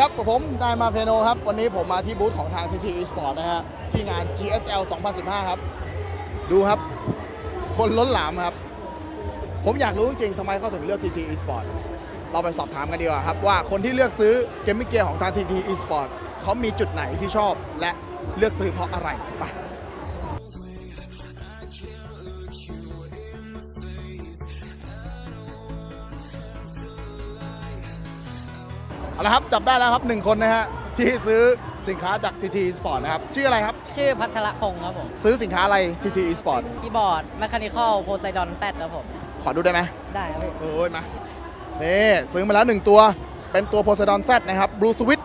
ครับผมนายมาเพโนครับ วันนี้ผมมาที่บูธของทาง TT Esport นะฮะ ที่งาน GSL 2015 ครับ ดูครับ คนล้นหลามครับ ผมอยากรู้จริงๆทำไมเขาถึงเลือก TT Esport เราไปสอบถามกันดีกว่าครับ ว่าคนที่เลือกซื้อเกมมิ่งเกียร์ของทาง TT Esport เขามีจุดไหนที่ชอบและเลือกซื้อเพราะอะไรไป เอาละครับ จับได้แล้วครับหนึ่งคนนะฮะที่ซื้อสินค้าจาก TT Esport นะครับ ชื่ออะไรครับ ชื่อพัทรพงศ์ครับผม ซื้อสินค้าอะไร TT Esport คีย์บอร์ด m ม c h a นิคอลโพไซดอนแซครับผม ขอดูได้ไหมได้ครับพี่โอ้ยมานี่ซื้อมาแล้วหนึ่งตัวเป็นตัว Poseidon Z นะครับ Blue Switch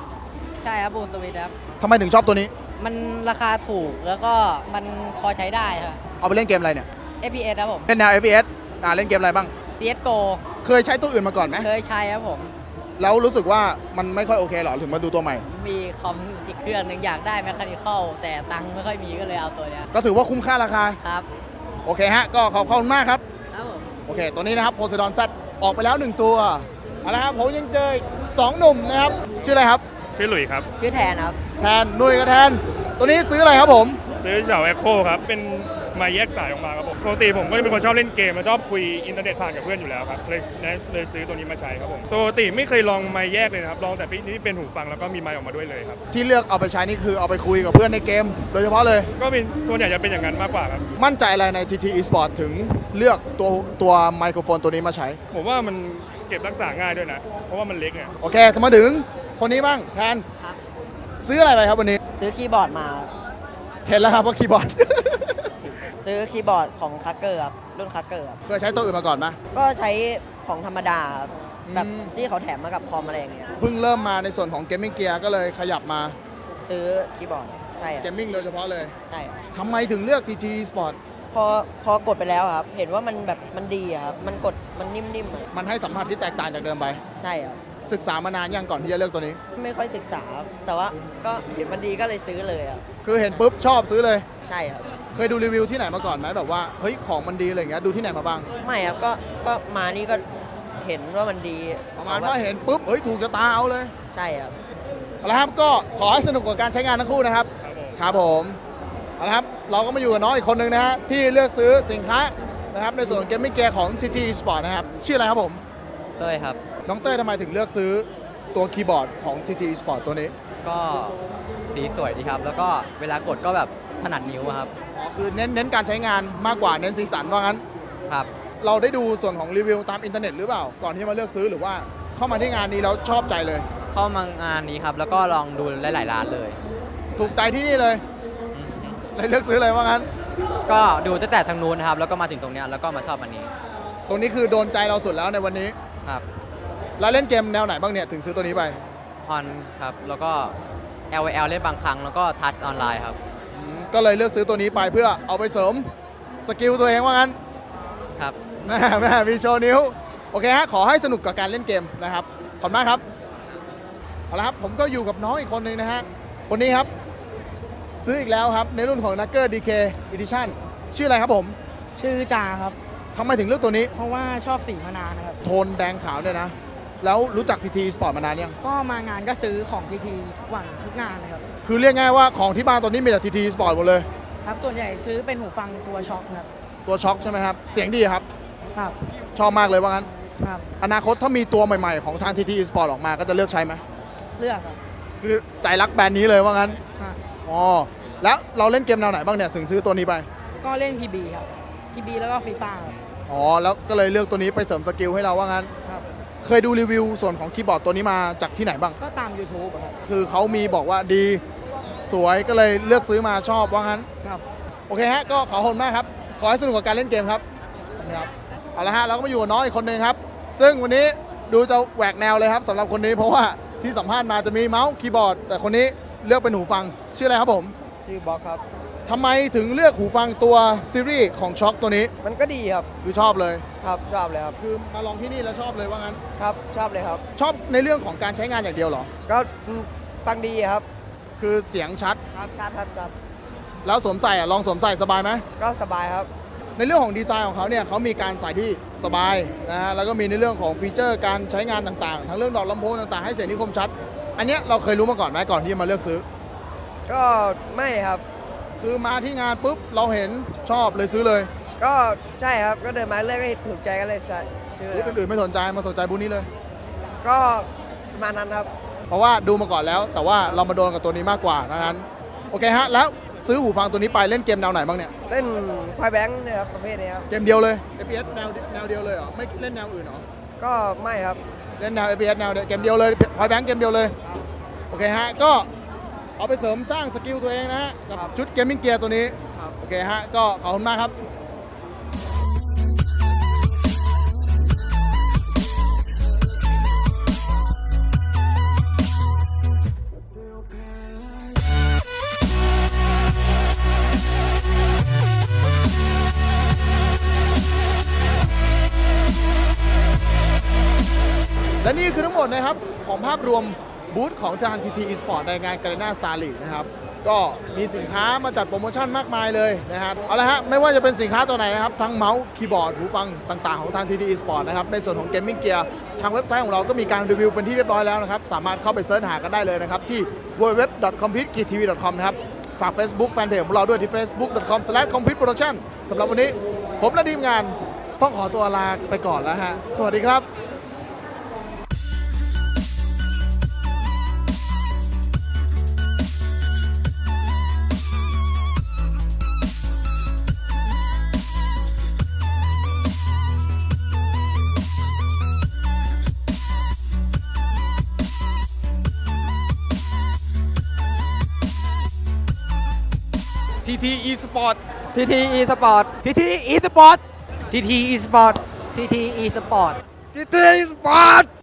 ใช่ครับบูสวิตครับ ทำไมถึงชอบตัวนี้ มันราคาถูกแล้วก็มันพอใช้ได้ครับ เอาไปเล่นเกมอะไรเนี่ย FPS ครับผม เล่นแนว FPS อ่าเล่นเกมอะไรบ้าง CSGO เคยใช้ตัวอื่นมาก่อนไหมเคยใช้ครับผม แล้วรู้สึกว่ามันไม่ค่อยโอเคหรอถึงมาดูตัวใหม่ มีคอมอีกเครื่องหนึ่งอยากได้ m ม c h a นิคอลแต่ตังค์ไม่ค่อยมีก็เลยเอาตัวเนี้ยก็ถือว่าคุ้มค่าราคา ครับโอเคฮะ ก็ขอบคุณมากครับ ครับผม โอเค ตัวนี้นะครับ Poseidon Z ออกไปแล้ว 1 ตัวเอาละครับผมยังเจออีกสองหนุ่มนะครับ ชื่ออะไรครับ ชื่อหลุยครับ ชื่อแทนครับ แทน นุยกับแทน ตัวนี้ซื้ออะไรครับผม ซื้อเฉาแอคโคครับ เป็น มาแยกสายออกมาครับผมปกติผมก็จะเป็นคนชอบเล่นเกมและชอบคุยอินเทอร์เน็ตผ่านกับเพื่อนอยู่แล้วครับเลยเลยซื้อตัวนี้มาใช้ครับผมปกติไม่เคยลองไมาแยกเลยนะครับลองแต่พี่นี่เป็นหูฟังแล้วก็มีไมค์ออกมาด้วยเลยครับที่เลือกเอาไปใช้นี่คือเอาไปคุยกับเพื่อนในเกม โดยเฉพาะเลย ก็เป็นส่วนใหญ่จะเป็นอย่างนั้นมากกว่าครับมั่นใจอะไรใน TT Esport ถึงเลือกตัวตัวไมโครโฟนตัวนี้มาใช้ ผมว่ามันเก็บรักษาง่ายด้วยนะ เพราะว่ามันเล็กเนี่ยโอเคมาถึงคนนี้บ้างแทนครับซื้ออะไรไปครับวันนี้ ซื้อคีย์บอร์ดมา เห็นแล้วครับว่าคีย์บอร์ด ซื้อคีย์บอร์ดของคักเกอร์ครับรุ่นคักเกอร์ครับเคยใช้ตัวอื่นมาก่อนไหม ก็ใช้ของธรรมดาครับอืม แบบที่เขาแถมมากับคอมอะไรอย่างเงี้ยเพิ่งเริ่มมาในส่วนของเกมมิ่งเกียร์ก็เลยขยับมาซื้อคีย์บอร์ดใช่คเกรับมมิ่งโดยเฉพาะเลยใช่ครับทำไมถึงเลือก TT Esport พอพอกดไปแล้วครับ เห็นว่ามันแบบมันดีอะครับมันกดมันนิ่มๆอะมันให้สัมผัสที่แตกต่างจากเดิมไป ใช่ครับศึกษามานานยังก่อนที่จะเลือกตัวนี้ ไม่ค่อยศึกษาครับแต่ว่าก็เห็นมันดีก็เลยซื้อเลยครับคือเห็นปุ๊บชอบซื้อเลย ใช่ครับ เคยดูรีวิวที่ไหนมาก่อนไหมแบบว่าเฮ้ยของมันดีอะไรอย่างเงี้ยดูที่ไหนมาบ้าง ไม่ครับก็ก็มานี่ก็เห็นว่ามันดีประมาณว่าเห็นปุ๊บเฮ้ยถูกจะตาเอาเลยใช่ครับเอาละครับก็ขอให้สนุกกับการใช้งานทั้งคู่นะครับครับผมครับผมเอาละครับเราก็มาอยู่กับน้องอีกคนหนึ่งนะฮะที่เลือกซื้อสินค้านะครับในส่วนเกมมิ่งเกียร์ของ TT Sport นะครับชื่ออะไรครับผมเต้ยครับ น้องเต้ยทำไมถึงเลือกซื้อตัวคีย์บอร์ดของ TT Sport ตัวนี้ ก็สีสวยดีครับ แล้วก็เวลากดก็แบบถนัดนิ้วอะครับ อ๋อคือเน้นเน้นการใช้งานมากกว่าเน้นสีสันว่างั้น ครับ เราได้ดูส่วนของรีวิวตามอินเทอร์เน็ตหรือเปล่า ก่อนที่จะมาเลือกซื้อหรือว่าเข้ามาที่งานนี้แล้วชอบใจเลย เข้ามางานนี้ครับ แล้วก็ลองดูหลายๆร้านเลย ถูกใจที่นี่เลยเลยเลือกซื้อเลยว่างั้น ก็ดูตั้งแต่ทางนู้นนะครับ แล้วก็มาถึงตรงเนี้ยแล้วก็มาชอบอันนี้ตรงนี้คือโดนใจเราสุดแล้วในวันนี้ ครับแล้วเล่นเกมแนวไหนบ้างเนี่ยถึงซื้อตัวนี้ไป ฮอนครับ แล้วก็ L L เล่นบางครั้ง แล้วก็ทัชออนไลน์ครับอืม ก็เลยเลือกซื้อตัวนี้ไปเพื่อเอาไปเสริมสกิลตัวเองว่างั้นครับแม่แม่มีโชว์นิ้ว โอเคฮะ ขอให้สนุกกับการเล่นเกมนะครับ ขอบคุณมากครับ เอาละครับ ผมก็อยู่กับน้องอีกคนหนึ่งนะฮะ คนนี้ครับ ซื้ออีกแล้วครับ ในรุ่นของ n u c k e r DK Edition ชื่ออะไรครับผมชื่อจาครับ ทำไมถึงเลือกตัวนี้ เพราะว่าชอบสีมานานนะครับ โทนแดงขาวเนี่ยนะ แล้วรู้จัก TT Sport มานานยัง ก็มางานก็ซื้อของทีทีทุกวันทุกงานนะครับ คือเรียกง่ายว่าของที่บ้านตอนนี้มีแต่ TT Sport หมดเลย ครับส่วนใหญ่ซื้อเป็นหูฟังตัวช็อคครับ ตัวช็อคใช่ไหมครับ เสียงดีครับ ครับ ชอบมากเลยว่างั้น ครับ อนาคตถ้ามีตัวใหม่ๆ ของทาง TT Sport ออกมาก็จะเลือกใช้ไหมเลือกครับ คือใจรักแบรนด์นี้เลยว่างั้นฮะอ๋อ แล้วเราเล่นเกมแนวไหนบ้างเนี่ยถึงซื้อตัวนี้ไป ก็เล่น PB ครับ PB แล้วก็ฟีฟ่าครับอ๋อ แล้วก็เลยเลือกตัวนี้ไปเสริมสกิลให้เราว่างั้นครับ เคยดูรีวิวส่วนของคีย์บอร์ดตัวนี้มาจากที่ไหนบ้าง ก็ตาม YouTube อะครับคือเขามีบอกว่าดีสวยก็เลยเลือกซื้อมาชอบว่างั้น ครับ โอเคฮะ ก็ขอคนมากครับ ขอให้สนุกกับการเล่นเกมครับนะครับเอาละฮะ เราก็มาอยู่กับน้องอีกคนหนึ่งครับ ซึ่งวันนี้ดูจะแหวกแนวเลยครับสำหรับคนนี้เพราะว่าที่สัมภาษณ์มาจะมีเมาส์คีย์บอร์ด แต่คนนี้เลือกเป็นหูฟังชื่ออะไรครับผม ชื่อบล็อกครับ ทำไมถึงเลือกหูฟังตัวซีรีส์ของช็อคตัวนี้ มันก็ดีครับ คือชอบเลย ครับชอบเลยครับ คือมาลองที่นี่แล้วชอบเลยว่างั้น ครับชอบเลยครับ ชอบในเรื่องของการใช้งานอย่างเดียวเหรอ ก็ฟังดีครับ คือเสียงชัด ครับชัดครับชัดแล้วสวมใส่อะลองสวมใส่สบายไหม ก็สบายครับ ในเรื่องของดีไซน์ของเขาเนี่ยเขามีการใส่ที่สบายนะฮะ แล้วก็มีในเรื่องของฟีเจอร์การใช้งานต่างๆ ทั้งเรื่องดอกลำโพงต่างๆ ให้เสียงนิคมชัด อันเนี้ยเราเคยรู้มาก่อนไหมก่อนที่จะมาเลือกซื้อ ก็ไม่ครับ คือมาที่งานปุ๊บเราเห็นชอบเลยซื้อเลยก็ใช่ครับก็เดินมาเรื่อยก็ถูกใจก็เลยใช่ซื้อบูธครับอื่นๆไม่สนใจมาสนใจบูธนี้เลย ก็ประมาณนั้นครับ เพราะว่าดูมาก่อนแล้ว แต่ว่าเรามาโดนกับตัวนี้มากกว่าดังนั้น โอเคฮะแล้วซื้อหูฟังตัวนี้ไปเล่นเกมแนวไหนบ้างเนี่ยเล่นพายแบงค์นะครับประเภทนี้ครับเกมเดียวเลย FPS แนวแนวเดียวเลยเหรอไม่เล่นแนวอื่นเหรอก็ไม่ครับเล่นแนว FPS แนวเดียวเกมเดียวเลยพอยแบงค์เกมเดียวเลยโอเคฮะก็ เอาไปเสริมสร้างสกิลตัวเองนะฮะกับครับชุดเกมมิ่งเกียร์ตัวนี้ ครับ โอเคฮะ ก็ขอบคุณมากครับและนี่คือทั้งหมดนะครับ ของภาพรวม บูธของจานทีทีอีสปอร์ตในงานการ e นาสตาร์ลีนะครับ ก็มีสินค้ามาจัดโปรโมชั่นมากมายเลยนะฮะเอาละฮะ ไม่ว่าจะเป็นสินค้าตัวไหนนะครับ ทั้งเมาส์คีย์บอร์ดหูฟังต่างๆ ของทาง TT Esport นะครับ ในส่วนของ Gaming Gear ทางเว็บไซต์ของเราก็มีการรีวิวเป็นที่เรียบร้อยแล้วนะครับ สามารถเข้าไปเสิร์ชหากันได้เลยนะครับ ที่ www.compete.tv.com นะครับ ฝาก Facebook แฟนเพจของเราด้วยที่ facebook.com/compete production สำหรับวันนี้ผมและทีมงานต้องขอตัวลาไปก่อนแล้วฮะสวัสดีครับ ทีอีสปอร์ตทีทีอีสปอร์ตทีทีอีสปอร์ตทีทีอีสปอร์ตทีทีอีสปอร์ตทีทีอีสปอร์ต